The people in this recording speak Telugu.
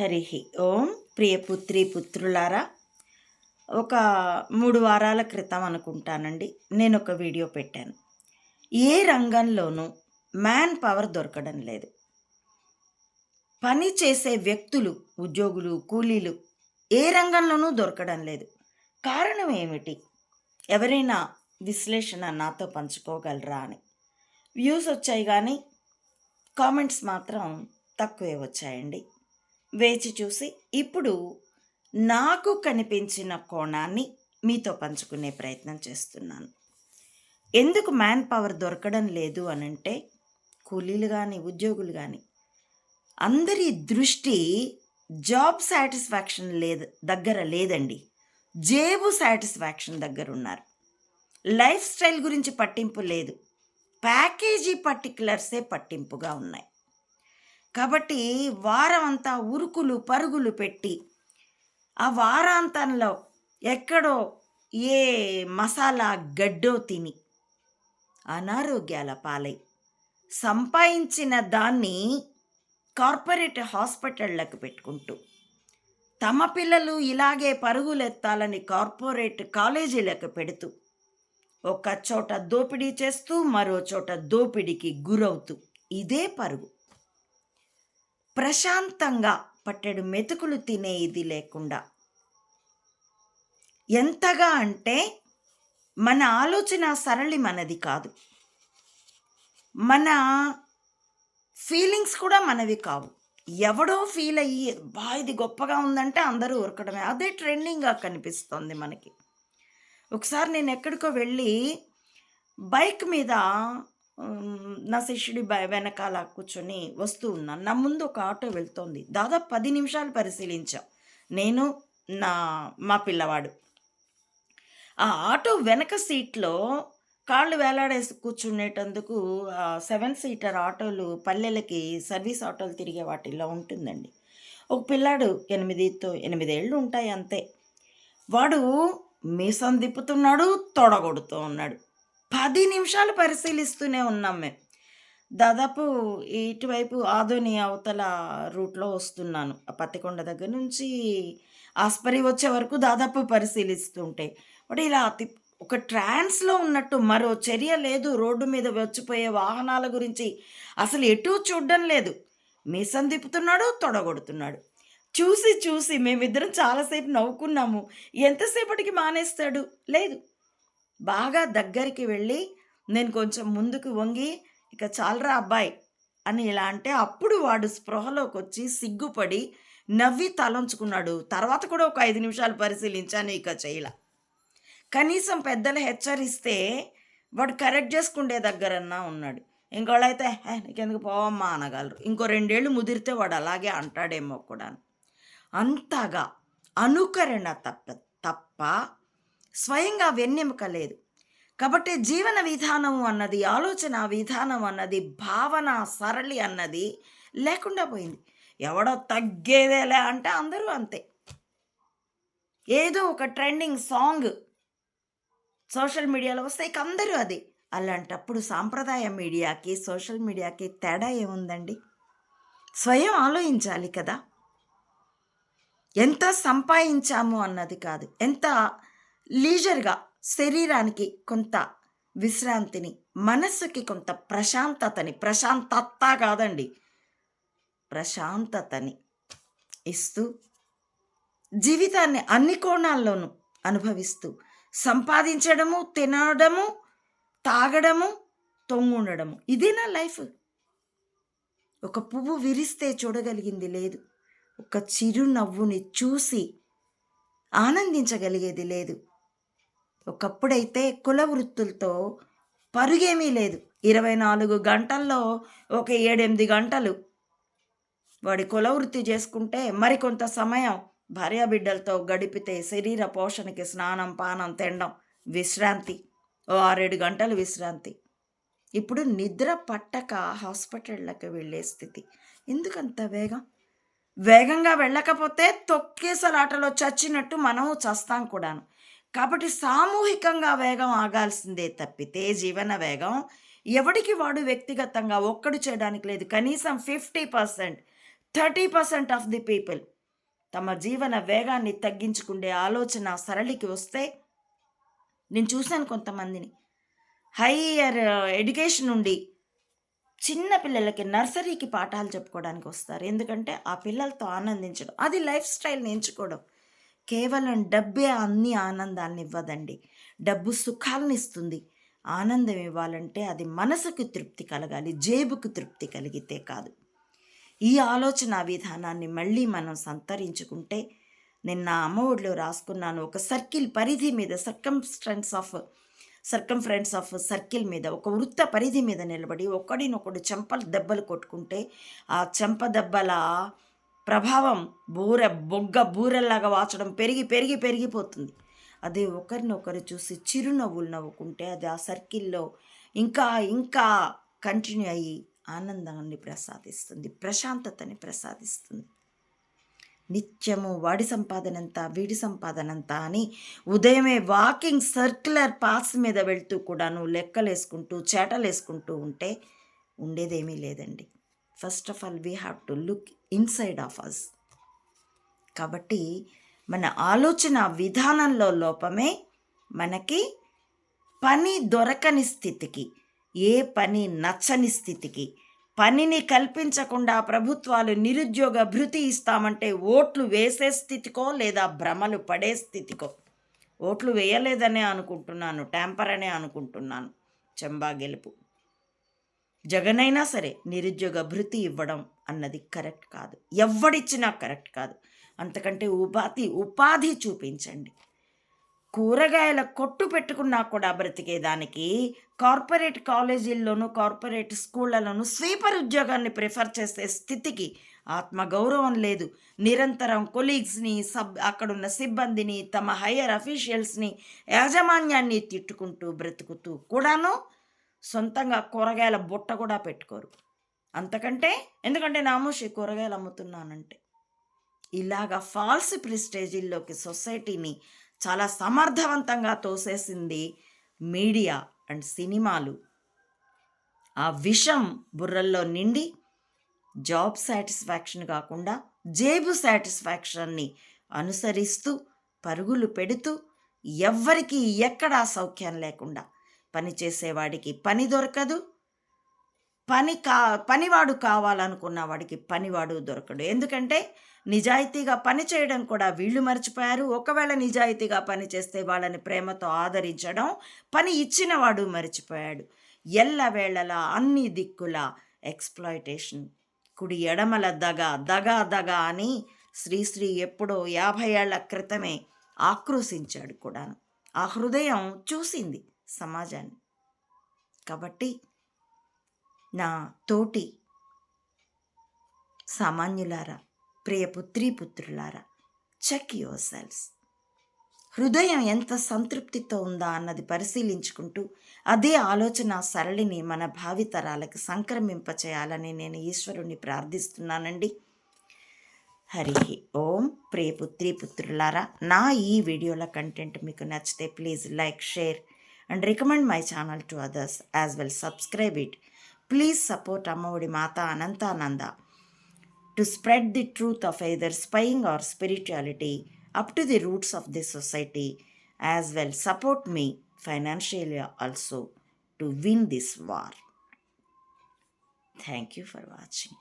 హరి ఓం ప్రియ పుత్రి పుత్రులారా ఒక మూడు వారాల క్రితం అనుకుంటానండి నేను ఒక వీడియో పెట్టాను. ఏ రంగంలోనూ మ్యాన్ పవర్ దొరకడం లేదు. పని చేసే వ్యక్తులు ఉద్యోగులు కూలీలు ఏ రంగంలోనూ దొరకడం లేదు. కారణం ఏమిటి? ఎవరైనా విశ్లేషణ నాతో పంచుకోగలరా అని. వ్యూస్ వచ్చాయి కానీ కామెంట్స్ మాత్రం తక్కువే వచ్చాయండి. వేచి చూసి ఇప్పుడు నాకు కనిపించిన కోణాన్ని మీతో పంచుకునే ప్రయత్నం చేస్తున్నాను. ఎందుకు మ్యాన్ పవర్ దొరకడం లేదు అనంటే కూలీలు కానీ ఉద్యోగులు కానీ అందరి దృష్టి జాబ్ సాటిస్ఫాక్షన్ లేదు దగ్గర లేదండి. జేబు సాటిస్ఫాక్షన్ దగ్గర ఉన్నారు లైఫ్ స్టైల్ గురించి పట్టింపు లేదు. ప్యాకేజీ పర్టికులర్సే పట్టింపుగా ఉన్నాయి. కాబట్టి వారం అంతా ఉరుకులు పరుగులు పెట్టి ఆ వారాంతంలో ఎక్కడో ఏ మసాలా గడ్డో తిని అనారోగ్యాల పాలై సంపాదించిన దాన్ని కార్పొరేట్ హాస్పిటళ్ళకు పెట్టుకుంటూ తమ పిల్లలు ఇలాగే పరుగులెత్తాలని కార్పొరేట్ కాలేజీలకు పెడుతూ ఒక చోట దోపిడీ చేస్తూ మరో చోట దోపిడీకి గురవుతూ ఇదే పరుగు. ప్రశాంతంగా పట్టెడు మెతుకులు తినే ఇది లేకుండా. ఎంతగా అంటే మన ఆలోచన సరళి మనది కాదు. మన ఫీలింగ్స్ కూడా మనవి కావు. ఎవడో ఫీల్ అయ్యి బా ఇది గొప్పగా ఉందంటే అందరూ ఉరకడమే అదే ట్రెండింగ్గా కనిపిస్తుంది మనకి. ఒకసారి నేను ఎక్కడికో వెళ్ళి బైక్ మీద నా శిష్యుడి బై వెనకాల కూర్చొని వస్తూ ఉన్నాను నా ముందు ఒక ఆటో వెళ్తోంది. దాదాపు పది నిమిషాలు పరిశీలించాం. నేను నా మా పిల్లవాడు. ఆ ఆటో వెనక సీట్లో కాళ్ళు వేలాడేసి కూర్చునేటందుకు సెవెన్ సీటర్ ఆటోలు పల్లెలకి సర్వీస్ ఆటోలు తిరిగే వాటిల్లో ఉంటుందండి. ఒక పిల్లాడు ఎనిమిదితో ఎనిమిదేళ్ళు ఉంటాయి అంతే. వాడు మీసం దిప్పుతున్నాడు తొడగొడుతూ ఉన్నాడు. పది నిమిషాలు పరిశీలిస్తూనే ఉన్నాం మేము. దాదాపు ఇటువైపు ఆదోని అవతల రూట్లో వస్తున్నాను. ఆ పత్తికొండ దగ్గర నుంచి ఆస్పరి వచ్చే వరకు దాదాపు పరిశీలిస్తుంటే వాడు ఇలా అతి ఒక ట్రాన్స్లో ఉన్నట్టు మరో చర్య లేదు. రోడ్డు మీద వచ్చిపోయే వాహనాల గురించి అసలు ఎటూ చూడడం లేదు. మీసం తిప్పుతున్నాడు తొడగొడుతున్నాడు. చూసి చూసి మేమిద్దరం చాలాసేపు నవ్వుకున్నాము. ఎంతసేపటికి మానేస్తాడు? లేదు. బాగా దగ్గరికి వెళ్ళి నేను కొంచెం ముందుకు వంగి ఇక చాలరా అబ్బాయి అని ఇలా అంటే అప్పుడు వాడు స్పృహలోకి వచ్చి సిగ్గుపడి నవ్వి తలంచుకున్నాడు. తర్వాత కూడా ఒక ఐదు నిమిషాలు పరిశీలించాను ఇక చేయాల. కనీసం పెద్దలు హెచ్చరిస్తే వాడు కరెక్ట్ చేసుకుండే దగ్గరన్నా ఉన్నాడు. ఇంకోళ్ళైతే "హే, నీకెందుకు పోవమ్మా అనగలరు. ఇంకో రెండేళ్ళు ముదిరితే వాడు అలాగే అంటాడేమో కూడా అంతగా అనుకరణ తప్ప తప్ప స్వయంగా వెన్నెముక లేదు. కాబట్టి జీవన విధానం అన్నది ఆలోచన విధానం అన్నది భావన సరళి అన్నది లేకుండా పోయింది. ఎవడో తగ్గేదేలే అంటే అందరూ అంతే. ఏదో ఒక ట్రెండింగ్ సాంగ్ సోషల్ మీడియాలో వస్తే ఇక అందరూ అది. అలాంటప్పుడు సాంప్రదాయ మీడియాకి సోషల్ మీడియాకి తేడా ఏముందండి? స్వయం ఆలోచించాలి కదా. ఎంత సంపాదించాము అన్నది కాదు. ఎంత లీజర్గా శరీరానికి కొంత విశ్రాంతిని మనస్సుకి కొంత ప్రశాంతతని ప్రశాంతత కాదండి ప్రశాంతతని ఇస్తూ జీవితాన్ని అన్ని కోణాల్లోనూ అనుభవిస్తూ సంపాదించడము తినడము తాగడము తొంగుండడము. ఇదే నా లైఫ్. ఒక పువ్వు విరిస్తే చూడగలిగింది లేదు. ఒక చిరునవ్వుని చూసి ఆనందించగలిగేది లేదు. ఒకప్పుడైతే కుల వృత్తులతో పరుగేమీ లేదు. ఇరవై నాలుగు గంటల్లో ఒక ఏడెనిమిది గంటలు వాడి కుల వృత్తి చేసుకుంటే మరికొంత సమయం భార్యాబిడ్డలతో గడిపితే శరీర పోషణకి స్నానం పానం తినడం విశ్రాంతి. ఓ ఆరేడు గంటలు విశ్రాంతి. ఇప్పుడు నిద్ర పట్టక హాస్పిటళ్ళకి వెళ్ళే స్థితి. ఎందుకంత వేగం? వేగంగా వెళ్ళకపోతే తొక్కేసలాటలో చచ్చినట్టు మనము చస్తాం కూడాను. కాబట్టి సామూహికంగా వేగం ఆగాల్సిందే తప్పితే జీవన వేగం ఎవడికి వాడు వ్యక్తిగతంగా ఒక్కడు చేయడానికి లేదు. కనీసం fifty percent thirty percent of the people తమ జీవన వేగాన్ని తగ్గించుకునే ఆలోచన సరళికి వస్తే నేను చూశాను కొంతమందిని. హైయర్ ఎడ్యుకేషన్ నుండి చిన్న పిల్లలకి నర్సరీకి పాఠాలు చెప్పుకోవడానికి వస్తారు. ఎందుకంటే ఆ పిల్లలతో ఆనందించడం అది లైఫ్ స్టైల్ని ఎంచుకోవడం కేవలం డబ్బే అన్ని ఆనందాన్ని ఇవ్వదండి డబ్బు సుఖాలను ఇస్తుంది ఆనందం ఇవ్వాలంటే అది మనసుకు తృప్తి కలగాలి జేబుకు తృప్తి కలిగితే కాదు. ఈ ఆలోచన విధానాన్ని మళ్ళీ మనం సంతరించుకుంటే నిన్న అమ్మఒడిలో రాసుకున్నాను ఒక సర్కిల్ పరిధి మీద circumstance of circumference of circle మీద ఒక వృత్త పరిధి మీద నిలబడి ఒకడినొకడు చెంపలు దెబ్బలు కొట్టుకుంటే ఆ చెంప దెబ్బల ప్రభావం బూర బొగ్గ బూరెల్లాగా వాచడం పెరిగి పెరిగి పెరిగిపోతుంది. అదే ఒకరినొకరు చూసి చిరునవ్వులు నవ్వుకుంటే అది ఆ సర్కిల్లో ఇంకా ఇంకా కంటిన్యూ అయ్యి ఆనందాన్ని ప్రసాదిస్తుంది ప్రశాంతతని ప్రసాదిస్తుంది. నిత్యము వాడి సంపాదనంత వీడి సంపాదనంత అని ఉదయమే వాకింగ్ సర్క్యులర్ పాస్ మీద వెళ్తూ కూడాను లెక్కలేసుకుంటూ చేటలేసుకుంటూ ఉంటే ఉండేదేమీ లేదండి. First of all we have to look inside of us కాబట్టి మన ఆలోచన విధానంలో లోపమే మనకి పని దొరకని స్థితికి ఏ పని నచ్చని స్థితికి పనిని కల్పించకుండా ప్రభుత్వాలు నిరుద్యోగ భృతి ఇస్తామంటే ఓట్లు వేసే స్థితికో లేదా భ్రమలు పడే స్థితికో. ఓట్లు వేయలేదనే అనుకుంటున్నాను ట్యాంపర్ అనే అనుకుంటున్నాను. చెంబా గెలుపు. జగనైనా సరే నిరుద్యోగ భృతి ఇవ్వడం అన్నది కరెక్ట్ కాదు. ఎవడిచ్చినా కరెక్ట్ కాదు. అంతకంటే ఉపాధి ఉపాధి చూపించండి. కూరగాయల కొట్టు పెట్టుకున్నా కూడా బ్రతికేదానికి కార్పొరేట్ కాలేజీల్లోనూ కార్పొరేట్ స్కూళ్ళలోనూ స్వీపర్ ఉద్యోగాన్ని ప్రిఫర్ చేసే స్థితికి ఆత్మగౌరవం లేదు. నిరంతరం కొలీగ్స్ని సబ్ అక్కడున్న సిబ్బందిని తమ హయ్యర్ అఫీషియల్స్ని యాజమాన్యాన్ని తిట్టుకుంటూ బ్రతుకుతూ కూడాను సొంతంగా కూరగాయల బుట్ట కూడా పెట్టుకోరు. అంతకంటే ఎందుకంటే నామోషి కూరగాయలు అమ్ముతున్నానంటే. ఇలాగా ఫాల్స్ ప్రిస్టేజీల్లోకి సొసైటీని చాలా సమర్థవంతంగా తోసేసింది మీడియా అండ్ సినిమాలు. ఆ విషం బుర్రల్లో నిండి జాబ్ సాటిస్ఫాక్షన్ కాకుండా జేబు సాటిస్ఫాక్షన్ని అనుసరిస్తూ పరుగులు పెడుతూ ఎవ్వరికీ ఎక్కడా సౌఖ్యం లేకుండా పని చేసేవాడికి పని దొరకదు. పని కా పనివాడు కావాలనుకున్న వాడికి పనివాడు దొరకడు. ఎందుకంటే నిజాయితీగా పని చేయడం కూడా వీళ్ళు మర్చిపోయారు. ఒకవేళ నిజాయితీగా పని చేస్తే వాళ్ళని ప్రేమతో ఆదరించడం పని ఇచ్చినవాడు మర్చిపోయాడు. ఎల్లవేళలా అన్ని దిక్కుల ఎక్స్ప్లాయిటేషన్. కుడి ఎడమల దగ దగ దగ అని శ్రీశ్రీ ఎప్పుడో యాభై ఏళ్ళ క్రితమే ఆక్రోశించాడు కూడాను. ఆ హృదయం చూసింది. సమాజాన్ని. కాబట్టి నా తోటి సామాన్యులారా ప్రియ పుత్రీ పుత్రులారా చెక్ యువర్ సెల్స్ హృదయం ఎంత సంతృప్తితో ఉందా అన్నది పరిశీలించుకుంటూ అదే ఆలోచన సరళిని మన భావితరాలకు సంక్రమింపచేయాలని నేను ఈశ్వరుణ్ణి ప్రార్థిస్తున్నానండి. హరి ఓం. ప్రియ పుత్రీ పుత్రులారా నా ఈ వీడియోల కంటెంట్ మీకు నచ్చితే please like share and recommend my channel to others as well. Subscribe it. Please support Ammavadi Mata Anantananda to spread the truth of either spying or spirituality up to the roots of this society as well. Support me financially also to win this war. Thank you for watching.